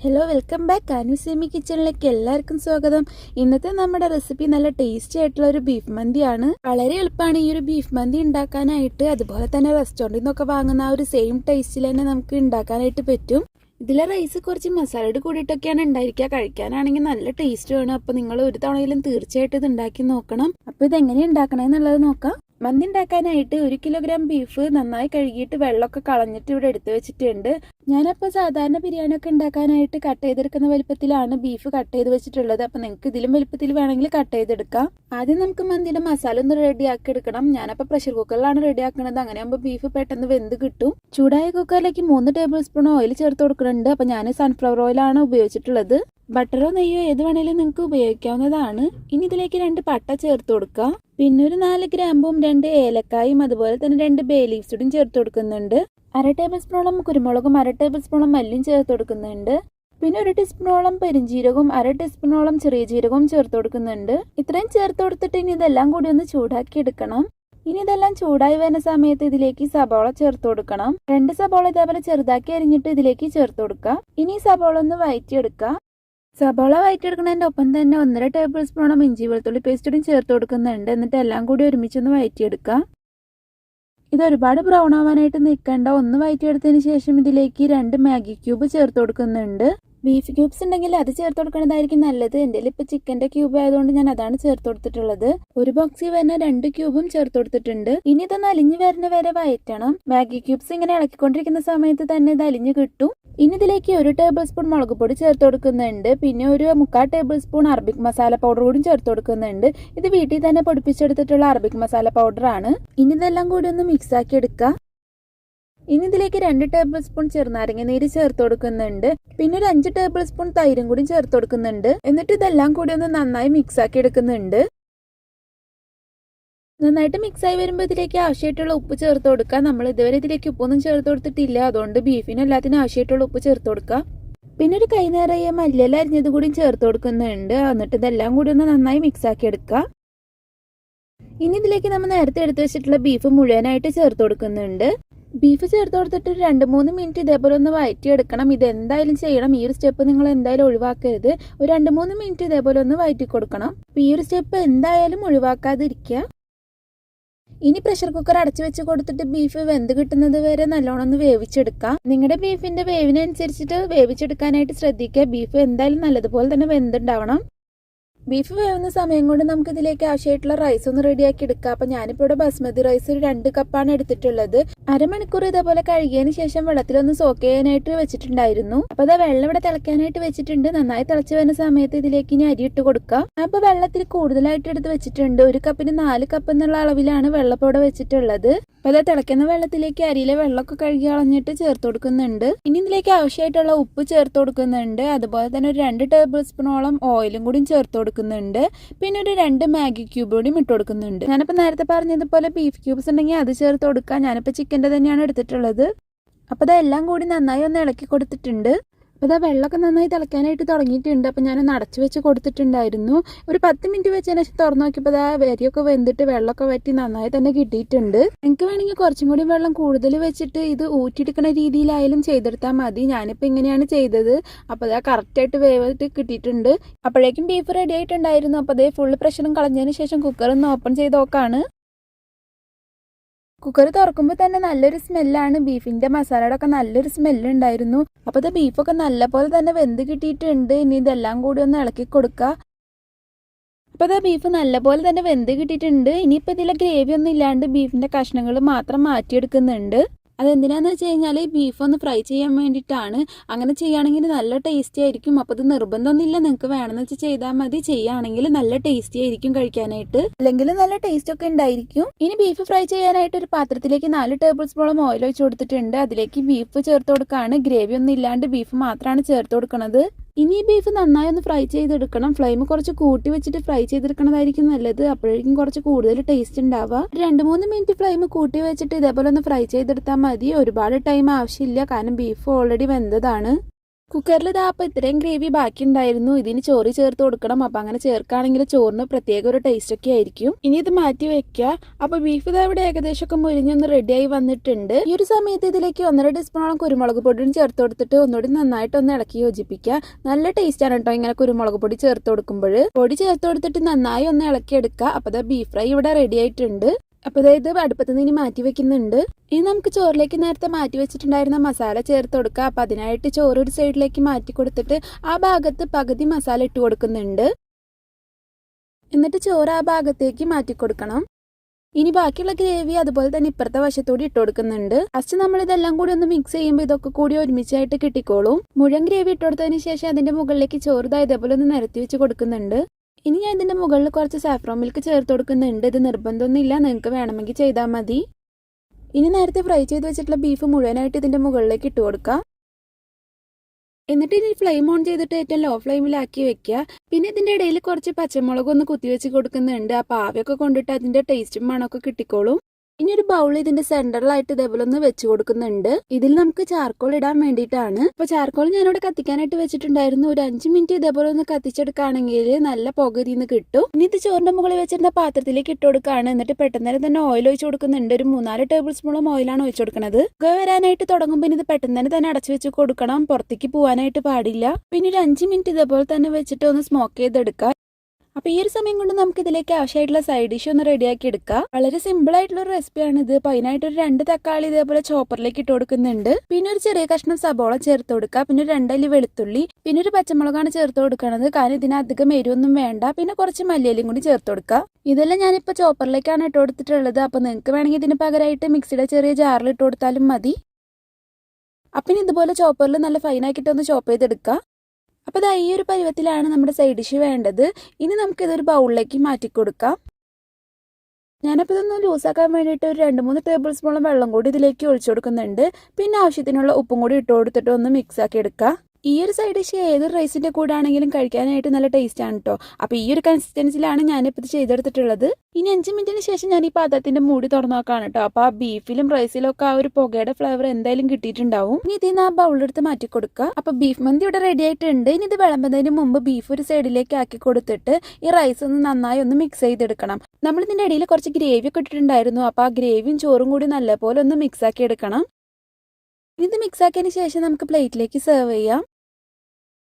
Hello welcome back കാനുസേമി കിച്ചണിലേക്ക് എല്ലാവർക്കും സ്വാഗതം. ഇന്നത്തെ നമ്മുടെ റെസിപ്പി നല്ല ടേസ്റ്റി ആയിട്ടുള്ള ഒരു ബീഫ് മന്തിയാണ് വളരെ എളുപ്പമാണ് ഈ ഒരു ബീഫ് മന്തി ഉണ്ടാക്കാനായിട്ട്. അതുപോലെ തന്നെ റെസ്റ്റോറന്റിൽ നിന്നൊക്കെ വാങ്ങുന്ന ആ ഒരു സെയിം ടേസ്റ്റിൽ തന്നെ നമുക്ക് ഉണ്ടാക്കാനായിട്ട് പറ്റും. ഇതിലെ റൈസ് കുറച്ച് മസാലയോട് കൂടിയിട്ടൊക്കെയാണ് ഉണ്ടായിരിക്കുക. കഴിക്കാനാണെങ്കിൽ നല്ല ടേസ്റ്റ് വേണം. അപ്പോൾ നിങ്ങൾ ഒരു തവണയിലും തീർച്ചയായിട്ടും ഇത് ഉണ്ടാക്കി നോക്കണം. അപ്പോൾ ഇത് എങ്ങനെ ഉണ്ടാക്കണമെന്നുള്ളത് നോക്കാം. മന്തി ഉണ്ടാക്കാനായിട്ട് ഒരു കിലോഗ്രാം ബീഫ് നന്നായി കഴുകിയിട്ട് വെള്ളമൊക്കെ കളഞ്ഞിട്ട് ഇവിടെ എടുത്തു വെച്ചിട്ടുണ്ട്. ഞാനപ്പോൾ സാധാരണ ബിരിയാണി ഒക്കെ ഉണ്ടാക്കാനായിട്ട് കട്ട് ചെയ്തെടുക്കുന്ന വലുപ്പത്തിലാണ് ബീഫ് കട്ട് ചെയ്ത് വെച്ചിട്ടുള്ളത്. അപ്പോൾ നിങ്ങൾക്ക് ഇതിലും വലുപ്പത്തിൽ വേണമെങ്കിൽ കട്ട് ചെയ്തെടുക്കാം. ആദ്യം നമുക്ക് മന്തിയുടെ മസാല ഒന്ന് റെഡിയാക്കി എടുക്കണം. ഞാനപ്പോൾ പ്രഷർ കുക്കറിലാണ് റെഡിയാക്കുന്നത് അങ്ങനെ ആകുമ്പോൾ ബീഫ് പെട്ടെന്ന് വെന്ത് കിട്ടും. ചൂടായ കുക്കറിലേക്ക് മൂന്ന് ടേബിൾ സ്പൂൺ ഓയിൽ ചേർത്ത് കൊടുക്കുന്നുണ്ട്. അപ്പോൾ ഞാൻ സൺഫ്ലവർ ഓയിലാണ് ഉപയോഗിച്ചിട്ടുള്ളത്. ബട്ടറോ നെയ്യോ ഏത് വേണേലും നിങ്ങൾക്ക് ഉപയോഗിക്കാവുന്നതാണ്. ഇനി ഇതിലേക്ക് രണ്ട് പട്ട ചേർത്ത് കൊടുക്കുക പിന്നെ ഒരു നാല് ഗ്രാമ്പും രണ്ട് ഏലക്കായും അതുപോലെ തന്നെ രണ്ട് ബേ ലീവ്സ് ചേർത്ത് കൊടുക്കുന്നുണ്ട്. അര ടേബിൾ സ്പൂണോളം കുരുമുളകും അര ടേബിൾ സ്പൂണോളം മല്ലിയും ചേർത്ത് കൊടുക്കുന്നുണ്ട്. പിന്നെ ഒരു ടീസ്പൂണോളം പെരിഞ്ജീരകവും അര ടീസ്പൂണോളം ചെറിയ ജീരകവും ചേർത്ത് കൊടുക്കുന്നുണ്ട്. ഇത്രയും ചേർത്ത് കൊടുത്തിട്ട് ഇനി ഇതെല്ലാം കൂടി ഒന്ന് ചൂടാക്കി എടുക്കണം. ഇനി ഇതെല്ലാം ചൂടായി വരുന്ന സമയത്ത് ഇതിലേക്ക് സബോള ചേർത്ത് കൊടുക്കണം. രണ്ട് സബോള ഇതേപോലെ ചെറുതാക്കി അരിഞ്ഞിട്ട് ഇതിലേക്ക് ചേർത്ത് കൊടുക്കുക ഇനി സബോള ഒന്ന് വയറ്റിയെടുക്കുക സബോള വയറ്റിയെടുക്കുന്നതിന്റെ ഒപ്പം തന്നെ ഒന്നര ടേബിൾ സ്പൂണോളം ഇഞ്ചി വെളുത്തുള്ളി പേസ്റ്റും ചേർത്ത് കൊടുക്കുന്നുണ്ട്. എന്നിട്ട് എല്ലാം കൂടി ഒരുമിച്ചൊന്ന് വയറ്റിയെടുക്കുക ഇത് ഒരുപാട് ബ്രൗൺ ആവാനായിട്ട് നിൽക്കേണ്ട. ഒന്ന് വയറ്റിയെടുത്തതിന് ശേഷം ഇതിലേക്ക് രണ്ട് മാഗി ക്യൂബ് ചേർത്ത് കൊടുക്കുന്നുണ്ട്. ബീഫ് ക്യൂബ്സ് ഉണ്ടെങ്കിൽ അത് ചേർത്ത് കൊടുക്കുന്നതായിരിക്കും നല്ലത്. എന്റെ ഇപ്പൊ ചിക്കന്റെ ക്യൂബ് ആയതുകൊണ്ട് ഞാൻ അതാണ് ചേർത്ത് കൊടുത്തിട്ടുള്ളത്. ഒരു ബോക്സിൽ വരുന്ന രണ്ട് ക്യൂബും ചേർത്ത് കൊടുത്തിട്ടുണ്ട്. ഇനി ഇതൊന്ന് അലിഞ്ഞു വരുന്ന വരെ വയറ്റണം. മാഗി ക്യൂബ്സ് ഇങ്ങനെ ഇളക്കിക്കൊണ്ടിരിക്കുന്ന സമയത്ത് തന്നെ ഇത് അലിഞ്ഞു കിട്ടും. ഇനി ഇതിലേക്ക് ഒരു ടേബിൾ സ്പൂൺ മുളക് പൊടി ചേർത്ത് കൊടുക്കുന്നുണ്ട്. പിന്നെ ഒരു മുക്കാൽ tablespoon Arabic masala powder കൂടി ചേർത്ത് കൊടുക്കുന്നുണ്ട്. ഇത് വീട്ടിൽ തന്നെ പൊടിപ്പിച്ചെടുത്തിട്ടുള്ള അറബിക് മസാല പൗഡറാണ് ഇനി ഇതെല്ലാം കൂടി ഒന്ന് മിക്സ് ആക്കി എടുക്കുക ഇനി ഇതിലേക്ക് രണ്ട് ടേബിൾ സ്പൂൺ ചെറുനാരങ്ങ നീര് ചേർത്ത് കൊടുക്കുന്നുണ്ട്. പിന്നെ ഒരു അഞ്ച് ടേബിൾ സ്പൂൺ തൈരും കൂടി ചേർത്ത് കൊടുക്കുന്നുണ്ട്. എന്നിട്ട് ഇതെല്ലാം കൂടി ഒന്ന് നന്നായി മിക്സ് ആക്കി എടുക്കുന്നുണ്ട്. നന്നായിട്ട് മിക്സ് ആയി വരുമ്പോൾ ഇതിലേക്ക് ആവശ്യമായിട്ടുള്ള ഉപ്പ് ചേർത്ത് കൊടുക്കുക നമ്മൾ ഇതുവരെ ഇതിലേക്ക് ഉപ്പൊന്നും ചേർത്ത് കൊടുത്തിട്ടില്ല. അതുകൊണ്ട് ബീഫിന് എല്ലാത്തിനും ആവശ്യമായിട്ടുള്ള ഉപ്പ് ചേർത്ത് കൊടുക്കുക പിന്നെ ഒരു കൈ നിറയെ മല്ലിയില അരിഞ്ഞത് കൂടി ചേർത്ത് കൊടുക്കുന്നുണ്ട്. എന്നിട്ട് ഇതെല്ലാം കൂടി ഒന്ന് നന്നായി മിക്സ് ആക്കി എടുക്കുക ഇനി ഇതിലേക്ക് നമ്മൾ നേരത്തെ എടുത്തു വെച്ചിട്ടുള്ള ബീഫ് മുഴുവനായിട്ട് ചേർത്ത് കൊടുക്കുന്നുണ്ട്. ബീഫ് ചേർത്ത് കൊടുത്തിട്ട് രണ്ട് മൂന്ന് മിനിറ്റ് ഇതേപോലെ ഒന്ന് വയറ്റിയെടുക്കണം. ഇത് എന്തായാലും ചെയ്യണം. ഈ ഒരു സ്റ്റെപ്പ് നിങ്ങൾ എന്തായാലും ഒഴിവാക്കരുത്. ഒരു രണ്ട് മൂന്ന് മിനിറ്റ് ഇതേപോലെ ഒന്ന് വയറ്റി കൊടുക്കണം ഈ ഒരു സ്റ്റെപ്പ് എന്തായാലും ഒഴിവാക്കാതിരിക്കുക. ഇനി പ്രഷർ കുക്കർ അടച്ചു വെച്ച് കൊടുത്തിട്ട് ബീഫ് വെന്ത് കിട്ടുന്നത് വരെ നല്ലോണം ഒന്ന് വേവിച്ചെടുക്കാം. നിങ്ങളുടെ ബീഫിന്റെ വേവിനനുസരിച്ചിട്ട് വേവിച്ചെടുക്കാനായിട്ട് ശ്രദ്ധിക്കുക. ബീഫ് എന്തായാലും നല്ലതുപോലെ തന്നെ വെന്തുണ്ടാവണം. ബീഫ് വേവുന്ന സമയം കൊണ്ട് നമുക്ക് ഇതിലേക്ക് ആവശ്യമായിട്ടുള്ള റൈസ് ഒന്ന് റെഡിയാക്കി എടുക്കാം. അപ്പൊ ഞാനിപ്പോ ഇവിടെ ബസ്മതി റൈസ് ഒരു രണ്ട് കപ്പാണ് എടുത്തിട്ടുള്ളത്. അരമണിക്കൂർ ഇതേപോലെ കഴുകിയതിന് ശേഷം വെള്ളത്തിലൊന്ന് സോക്ക് ചെയ്യാനായിട്ട് വെച്ചിട്ടുണ്ടായിരുന്നു. അപ്പൊ അത് വെള്ളം ഇവിടെ തിളക്കാനായിട്ട് വെച്ചിട്ടുണ്ട്. നന്നായി തിളച്ച് വരുന്ന സമയത്ത് ഇതിലേക്ക് ഇനി അരി ഇട്ട് കൊടുക്കാം. അപ്പൊ വെള്ളത്തിൽ കൂടുതലായിട്ട് എടുത്ത് വെച്ചിട്ടുണ്ട്. ഒരു കപ്പിന് നാല് കപ്പ് എന്നുള്ള അളവിലാണ് വെള്ളപ്പോടെ വെച്ചിട്ടുള്ളത്. അപ്പൊ അത് തിളക്കുന്ന വെള്ളത്തിലേക്ക് അരിയിലെ വെള്ളമൊക്കെ കഴുകി കളഞ്ഞിട്ട് ചേർത്ത് കൊടുക്കുന്നുണ്ട്. ഇനി ഇതിലേക്ക് ആവശ്യമായിട്ടുള്ള ഉപ്പ് ചേർത്ത് കൊടുക്കുന്നുണ്ട്. അതുപോലെ തന്നെ ഒരു രണ്ട് ടേബിൾ സ്പൂണോളം ഓയിലും കൂടി ചേർത്ത് കൊടുക്കുന്നുണ്ട്. പിന്നെ ഒരു രണ്ട് മാഗി ക്യൂബ് കൂടി ഇട്ട് കൊടുക്കുന്നുണ്ട്. ഞാനിപ്പോ നേരത്തെ പറഞ്ഞതുപോലെ ബീഫ് ക്യൂബ്സ് ഉണ്ടെങ്കിൽ അത് ചേർത്ത് കൊടുക്കാം. ഞാനിപ്പോൾ ചിക്കന്റെ തന്നെയാണ് എടുത്തിട്ടുള്ളത്. അപ്പോൾ അതെല്ലാം കൂടി നന്നായി ഒന്ന് ഇളക്കി കൊടുത്തിട്ടുണ്ട്. അപ്പോൾ അതാ വെള്ളമൊക്കെ നന്നായി തിളയ്ക്കാനായിട്ട് തുടങ്ങിയിട്ടുണ്ട്. അപ്പോൾ ഞാനൊന്ന് അടച്ചു വെച്ച് കൊടുത്തിട്ടുണ്ടായിരുന്നു. ഒരു പത്ത് മിനിറ്റ് വെച്ചതിന് ശേഷം തുറന്നു നോക്കിയപ്പോൾ അതാ വരിയൊക്കെ വെന്തിട്ട് വെള്ളമൊക്കെ വറ്റി നന്നായി തന്നെ കിട്ടിയിട്ടുണ്ട്. എനിക്ക് വേണമെങ്കിൽ കുറച്ചും കൂടി വെള്ളം കൂടുതൽ വെച്ചിട്ട് ഇത് ഊറ്റിയെടുക്കുന്ന രീതിയിലായാലും ചെയ്തെടുത്താൽ മതി. ഞാനിപ്പോൾ ഇങ്ങനെയാണ് ചെയ്തത്. അപ്പോൾ അതാ കറക്റ്റായിട്ട് വേവിട്ട് കിട്ടിയിട്ടുണ്ട്. അപ്പോഴേക്കും ബീഫ് റെഡി ആയിട്ടുണ്ടായിരുന്നു. അപ്പോൾ അതേ ഫുൾ പ്രഷറും കളഞ്ഞതിന് ശേഷം കുക്കർ ഒന്ന് ഓപ്പൺ ചെയ്ത് നോക്കാണ്. കുക്കർ തുറക്കുമ്പോൾ തന്നെ നല്ലൊരു സ്മെല്ലാണ്. ബീഫിന്റെ മസാലയുടെ ഒക്കെ നല്ലൊരു സ്മെല്ലുണ്ടായിരുന്നു. അപ്പോൾ ഇത് ബീഫൊക്കെ നല്ലപോലെ തന്നെ വെന്ത് കിട്ടിയിട്ടുണ്ട്. ഇനി ഇതെല്ലാം കൂടി ഒന്ന് ഇളക്കി കൊടുക്കുക അപ്പോൾ അതാ ബീഫ് നല്ലപോലെ തന്നെ വെന്ത് കിട്ടിയിട്ടുണ്ട്. ഇനിയിപ്പോൾ ഇതിലെ ഗ്രേവി ഒന്നും ഇല്ലാണ്ട് ബീഫിന്റെ കഷ്ണങ്ങൾ മാത്രം മാറ്റിയെടുക്കുന്നുണ്ട്. അതെന്തിനാന്ന് വെച്ച് കഴിഞ്ഞാൽ ബീഫ് ഒന്ന് ഫ്രൈ ചെയ്യാൻ വേണ്ടിയിട്ടാണ് അങ്ങനെ ചെയ്യുകയാണെങ്കിൽ നല്ല ടേസ്റ്റി ആയിരിക്കും. അപ്പോൾ ഇത് നിർബന്ധമൊന്നുമില്ല നിങ്ങൾക്ക് വേണമെന്ന് വെച്ച് ചെയ്താൽ മതി. ചെയ്യുകയാണെങ്കിൽ നല്ല ടേസ്റ്റി ആയിരിക്കും കഴിക്കാനായിട്ട്. അല്ലെങ്കിൽ നല്ല ടേസ്റ്റ് ഒക്കെ ഉണ്ടായിരിക്കും. ഇനി ബീഫ് ഫ്രൈ ചെയ്യാനായിട്ട് ഒരു പാത്രത്തിലേക്ക് നാല് ടേബിൾ സ്പൂണോളം ഓയിൽ ഒഴിച്ച് കൊടുത്തിട്ടുണ്ട്. അതിലേക്ക് ബീഫ് ചേർത്ത് കൊടുക്കുകയാണ് ഗ്രേവി ഒന്നും ഇല്ലാണ്ട് ബീഫ് മാത്രമാണ് ചേർത്ത് കൊടുക്കുന്നത് ഇനി ബീഫ് നന്നായി ഒന്ന് ഫ്രൈ ചെയ്തെടുക്കണം. ഫ്ലെയിം കുറച്ച് കൂട്ടി വെച്ചിട്ട് ഫ്രൈ ചെയ്തെടുക്കണതായിരിക്കും നല്ലത്. അപ്പോഴേക്കും കുറച്ച് കൂടുതൽ ടേസ്റ്റ് ഉണ്ടാവുക. രണ്ട് മൂന്ന് മിനിറ്റ് ഫ്ലെയിം കൂട്ടി വെച്ചിട്ട് ഇതേപോലെ ഒന്ന് ഫ്രൈ ചെയ്തെടുത്താൽ മതി. ഒരുപാട് ടൈം ആവശ്യമില്ല. കാരണം ബീഫ് ഓൾറെഡി വെന്തതാണ്. കുക്കറിൽ ഇതാ അപ്പം ഇത്രയും ഗ്രേവി ബാക്കി ഉണ്ടായിരുന്നു ഇതിന് ചോറ് ചേർത്ത് കൊടുക്കണം. അപ്പം അങ്ങനെ ചേർക്കുകയാണെങ്കിൽ ചോറിന് പ്രത്യേക ഒരു ടേസ്റ്റ് ഒക്കെ ആയിരിക്കും. ഇനി ഇത് മാറ്റി വെക്കുക അപ്പം ബീഫ് ഇതാ ഇവിടെ ഏകദേശം ഒക്കെ മുരിഞ്ഞൊന്ന് റെഡിയായി വന്നിട്ടുണ്ട്. ഈ ഒരു സമയത്ത് ഇതിലേക്ക് ഒന്നര ടീസ്പൂണോളം കുരുമുളക് പൊടിയും ചേർത്ത് കൊടുത്തിട്ട് ഒന്നുകൂടി നന്നായിട്ട് ഒന്ന് ഇളക്കി യോജിപ്പിക്കുക നല്ല ടേസ്റ്റ് ആണ് കേട്ടോ ഇങ്ങനെ കുരുമുളക് പൊടി ചേർത്ത് കൊടുക്കുമ്പോൾ പൊടി ചേർത്ത് കൊടുത്തിട്ട് നന്നായി ഒന്ന് ഇളക്കി എടുക്കുക അപ്പം ദാ ബീഫ് ഫ്രൈ ഇവിടെ റെഡി ആയിട്ടുണ്ട്. അപ്പൊ അതായത് അടുപ്പത്ത് നിന്ന് ഇനി മാറ്റി വെക്കുന്നുണ്ട്. ഇനി നമുക്ക് ചോറിലേക്ക് നേരത്തെ മാറ്റി വെച്ചിട്ടുണ്ടായിരുന്ന മസാല ചേർത്ത് കൊടുക്കുക അപ്പൊ അതിനായിട്ട് ചോറ് ഒരു സൈഡിലേക്ക് മാറ്റി കൊടുത്തിട്ട് ആ ഭാഗത്ത് പകുതി മസാല ഇട്ട് കൊടുക്കുന്നുണ്ട്. എന്നിട്ട് ചോറ് ആ ഭാഗത്തേക്ക് മാറ്റി കൊടുക്കണം. ഇനി ബാക്കിയുള്ള ഗ്രേവി അതുപോലെ തന്നെ ഇപ്പുറത്തെ വശത്തോടെ ഇട്ട് കൊടുക്കുന്നുണ്ട്. ഫസ്റ്റ് നമ്മൾ ഇതെല്ലാം കൂടി ഒന്ന് മിക്സ് ചെയ്യുമ്പോൾ ഇതൊക്കെ കൂടി ഒരുമിച്ചായിട്ട് കിട്ടിക്കോളും. മുഴുവൻ ഗ്രേവി ഇട്ട് കൊടുത്തതിന് ശേഷം അതിന്റെ മുകളിലേക്ക് ചോറ് ഇതേപോലെ ഒന്ന് നിരത്തി വെച്ച് കൊടുക്കുന്നുണ്ട്. ഇനി ഞാൻ ഇതിന്റെ മുകളിൽ കുറച്ച് സാഫ്രോ മിൽക്ക് ചേർത്ത് കൊടുക്കുന്നുണ്ട്. ഇത് നിർബന്ധമൊന്നുമില്ല. നിങ്ങൾക്ക് വേണമെങ്കിൽ ചെയ്താൽ മതി. ഇനി നേരത്തെ ഫ്രൈ ചെയ്ത് വെച്ചിട്ടുള്ള ബീഫ് മുഴുവനായിട്ട് ഇതിന്റെ മുകളിലേക്ക് ഇട്ട് കൊടുക്കുക എന്നിട്ട് ഇനി ഫ്ലെയിം ഓൺ ചെയ്തിട്ട് ഏറ്റവും ലോ ഫ്ലെയിമിലാക്കി വെക്കുക പിന്നെ ഇതിന്റെ ഇടയിൽ കുറച്ച് പച്ചമുളക് ഒന്ന് കുത്തിവെച്ച് കൊടുക്കുന്നുണ്ട്. ആ പാവയൊക്കെ കൊണ്ടിട്ട് അതിന്റെ ടേസ്റ്റും മണമൊക്കെ കിട്ടിക്കോളും. ഇനി ഒരു ബൗൾ ഇതിന്റെ സെന്ററിലായിട്ട് ഇതേപോലെ ഒന്ന് വെച്ച് കൊടുക്കുന്നുണ്ട്. ഇതിൽ നമുക്ക് ചാർക്കോൾ ഇടാൻ വേണ്ടിയിട്ടാണ്. അപ്പൊ ചാർക്കോൾ ഞാനിവിടെ കത്തിക്കാനായിട്ട് വെച്ചിട്ടുണ്ടായിരുന്നു. ഒരു അഞ്ച് മിനിറ്റ് ഇതേപോലെ ഒന്ന് കത്തിച്ചെടുക്കുകയാണെങ്കിൽ നല്ല പുക നിന്ന് കിട്ടും. ഇനി ഇത് ചോറിന്റെ മുകളിൽ വെച്ചിരുന്ന പാത്രത്തിലേക്ക് ഇട്ട് കൊടുക്കുകയാണ്. എന്നിട്ട് പെട്ടെന്ന് തന്നെ ഓയിൽ ഒഴിച്ച് കൊടുക്കുന്നുണ്ട്. ഒരു മൂന്നാൽ ടേബിൾ സ്പൂണോളം ഓയിലാണ് ഒഴിച്ചു കൊടുക്കുന്നത് പുക വരാനായിട്ട് തുടങ്ങുമ്പോൾ ഇത് പെട്ടെന്ന് തന്നെ തന്നെ അടച്ചു വെച്ച് കൊടുക്കണം. പുറത്തേക്ക് പോകാനായിട്ട് പാടില്ല. പിന്നെ ഒരു അഞ്ച് മിനിറ്റ് ഇതേപോലെ തന്നെ വെച്ചിട്ട് ഒന്ന് സ്മോക്ക് ചെയ്തെടുക്കുക. അപ്പൊ ഈ ഒരു സമയം കൊണ്ട് നമുക്ക് ഇതിലേക്ക് ആവശ്യമായിട്ടുള്ള സൈഡ് ഡിഷ് ഒന്ന് റെഡിയാക്കി എടുക്കാം. വളരെ സിമ്പിൾ ആയിട്ടുള്ള ഒരു റെസിപ്പിയാണ് ഇത്. അപ്പൊ അതിനായിട്ട് ഒരു രണ്ട് തക്കാളി ഇതേപോലെ ചോപ്പറിലേക്ക് ഇട്ട് കൊടുക്കുന്നുണ്ട്. പിന്നെ ഒരു ചെറിയ കഷ്ണം സബോള ചേർത്ത് കൊടുക്കുക. പിന്നെ ഒരു രണ്ടല്ലി വെളുത്തുള്ളി. പിന്നെ ഒരു പച്ചമുളകാണ് ചേർത്ത് കൊടുക്കുന്നത് കാരണം ഇതിനധികം എരിവൊന്നും വേണ്ട. പിന്നെ കുറച്ച് മല്ലിയലും കൂടി ചേർത്ത് കൊടുക്കുക. ഇതെല്ലാം ഞാനിപ്പോ ചോപ്പറിലേക്കാണ് ഇട്ട് കൊടുത്തിട്ടുള്ളത്. അപ്പൊ നിങ്ങൾക്ക് വേണമെങ്കിൽ ഇതിന് പകരമായിട്ട് മിക്സിയുടെ ചെറിയ ജാറിൽ ഇട്ട് കൊടുത്താലും മതി. അപ്പം ഇതുപോലെ ചോപ്പറിൽ നല്ല ഫൈനാക്കിയിട്ട് ഒന്ന് ചോപ്പ് ചെയ്തെടുക്കുക അപ്പോൾ ഇതാ ഈ ഒരു പരുവത്തിലാണ് നമ്മുടെ സൈഡ് ഡിഷ് വേണ്ടത്. ഇനി നമുക്കിതൊരു ബൗളിലേക്ക് മാറ്റി കൊടുക്കാം. ഞാനപ്പോൾ ഇതൊന്ന് ലൂസാക്കാൻ വേണ്ടിയിട്ട് ഒരു രണ്ട് മൂന്ന് ടേബിൾ സ്പൂണോളം വെള്ളം കൂടി ഇതിലേക്ക് ഒഴിച്ചു കൊടുക്കുന്നുണ്ട്. പിന്നെ ആവശ്യത്തിനുള്ള ഉപ്പും കൂടി ഇട്ട് കൊടുത്തിട്ട് ഒന്ന് മിക്സ് ആക്കി എടുക്കുക ഈ ഒരു സൈഡ് ഡിഷ് ഏതൊരു റൈസിന്റെ കൂടെ ആണെങ്കിലും കഴിക്കാനായിട്ട് നല്ല ടേസ്റ്റ് ആണ് കേട്ടോ അപ്പോൾ ഈ ഒരു കൺസിസ്റ്റൻസിലാണ് ഞാനിപ്പോൾ ഇത് ചെയ്തെടുത്തിട്ടുള്ളത്. ഇനി അഞ്ച് മിനിറ്റിന് ശേഷം ഞാൻ ഈ പാത്രത്തിന്റെ മൂടി തുറന്നു നോക്കാണ് കേട്ടോ അപ്പോൾ ആ ബീഫിലും റൈസിലും ഒക്കെ ആ ഒരു പുകയുടെ ഫ്ലേവർ എന്തായാലും കിട്ടിയിട്ടുണ്ടാവും. ഇനി ഇതിൽ നിന്ന് ആ ബൗളെടുത്ത് മാറ്റി കൊടുക്കുക. അപ്പോൾ ബീഫ് മന്തി ഇവിടെ റെഡി ആയിട്ടുണ്ട്. ഇനി ഇത് വിളമ്പുന്നതിന് മുമ്പ് ബീഫ് ഒരു സൈഡിലേക്ക് ആക്കി കൊടുത്തിട്ട് ഈ റൈസ് ഒന്ന് നന്നായി ഒന്ന് മിക്സ് ചെയ്തെടുക്കണം. നമ്മൾ ഇതിന്റെ ഇടയിൽ കുറച്ച് ഗ്രേവി ഒക്കെ ഇട്ടിട്ടുണ്ടായിരുന്നു. അപ്പോൾ ആ ഗ്രേവിയും ചോറും കൂടി നല്ലപോലെ ഒന്ന് മിക്സ് ആക്കി എടുക്കണം. ഇത് മിക്സ് ആക്കിയതിന് ശേഷം നമുക്ക് പ്ലേറ്റിലേക്ക് സെർവ് ചെയ്യാം.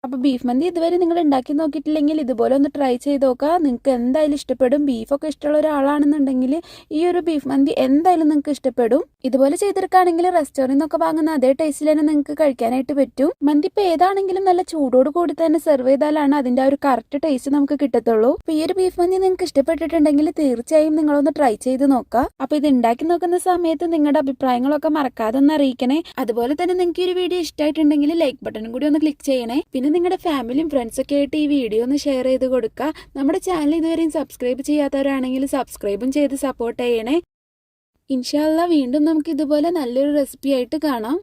അപ്പോൾ ബീഫ് മന്തി ഇതുവരെ നിങ്ങൾ ഉണ്ടാക്കി നോക്കിയിട്ടില്ലെങ്കിൽ ഇതുപോലെ ഒന്ന് ട്രൈ ചെയ്ത് നോക്കുക. നിങ്ങൾക്ക് എന്തായാലും ഇഷ്ടപ്പെടും. ബീഫൊക്കെ ഇഷ്ടമുള്ള ഒരാളാണെന്നുണ്ടെങ്കിൽ ഈ ഒരു ബീഫ് മന്തി എന്തായാലും നിങ്ങൾക്ക് ഇഷ്ടപ്പെടും. ഇതുപോലെ ചെയ്തെടുക്കുകയാണെങ്കിൽ റെസ്റ്റോറന്റിൽ നിന്നൊക്കെ വാങ്ങുന്ന അതേ ടേസ്റ്റിൽ തന്നെ നിങ്ങൾക്ക് കഴിക്കാനായിട്ട് പറ്റും. മന്തി ഇപ്പോൾ ഏതാണെങ്കിലും നല്ല ചൂടോട് കൂടി തന്നെ സെർവ് ചെയ്താലാണ് അതിന്റെ ആ ഒരു കറക്റ്റ് ടേസ്റ്റ് നമുക്ക് കിട്ടത്തുള്ളൂ. അപ്പോൾ ഈ ഒരു ബീഫ് മന്തി നിങ്ങൾക്ക് ഇഷ്ടപ്പെട്ടിട്ടുണ്ടെങ്കിൽ തീർച്ചയായും നിങ്ങളൊന്ന് ട്രൈ ചെയ്ത് നോക്കുക. അപ്പോൾ ഇത് ഉണ്ടാക്കി നോക്കുന്ന സമയത്ത് നിങ്ങളുടെ അഭിപ്രായങ്ങളൊക്കെ മറക്കാതെ ഒന്ന് അറിയിക്കണേ. അതുപോലെ തന്നെ നിങ്ങൾക്ക് ഈ ഒരു വീഡിയോ ഇഷ്ടമായിട്ടുണ്ടെങ്കിൽ ലൈക്ക് ബട്ടൺ കൂടി ഒന്ന് ക്ലിക്ക് ചെയ്യണേ. പിന്നെ നിങ്ങളുടെ ഫാമിലിയും ഫ്രണ്ട്സൊക്കെ ആയിട്ട് ഈ വീഡിയോ ഒന്ന് ഷെയർ ചെയ്ത് കൊടുക്കുക നമ്മുടെ ചാനൽ ഇതുവരെയും സബ്സ്ക്രൈബ് ചെയ്യാത്തവരാണെങ്കിൽ സബ്സ്ക്രൈബും ചെയ്ത് സപ്പോർട്ട് ചെയ്യണേ. ഇൻഷാല്ല വീണ്ടും നമുക്ക് ഇതുപോലെ നല്ലൊരു റെസിപ്പി ആയിട്ട് കാണാം.